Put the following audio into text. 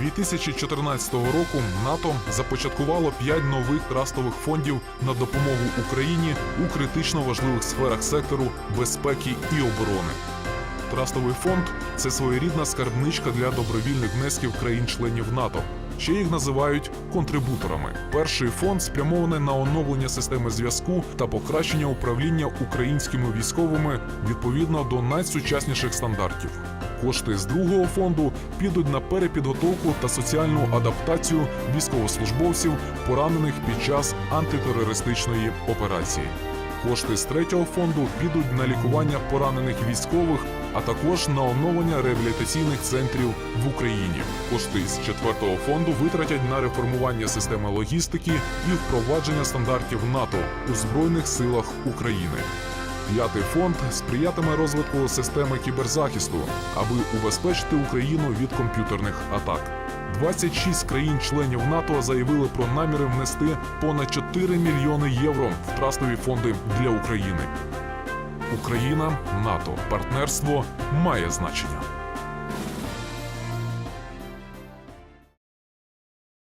2014 року НАТО започаткувало п'ять нових трастових фондів на допомогу Україні у критично важливих сферах сектору безпеки і оборони. Трастовий фонд це своєрідна скарбничка для добровільних внесків країн-членів НАТО. Ще їх називають контрибуторами. Перший фонд спрямований на оновлення системи зв'язку та покращення управління українськими військовими відповідно до найсучасніших стандартів. Кошти з другого фонду підуть на перепідготовку та соціальну адаптацію військовослужбовців, поранених під час антитерористичної операції. Кошти з третього фонду підуть на лікування поранених військових, а також на оновлення реабілітаційних центрів в Україні. Кошти з четвертого фонду витратять на реформування системи логістики і впровадження стандартів НАТО у Збройних силах України. П'ятий фонд сприятиме розвитку системи кіберзахисту, аби убезпечити Україну від комп'ютерних атак. 26 країн-членів НАТО заявили про наміри внести понад 4 мільйони євро в трастові фонди для України. Україна, НАТО, партнерство має значення.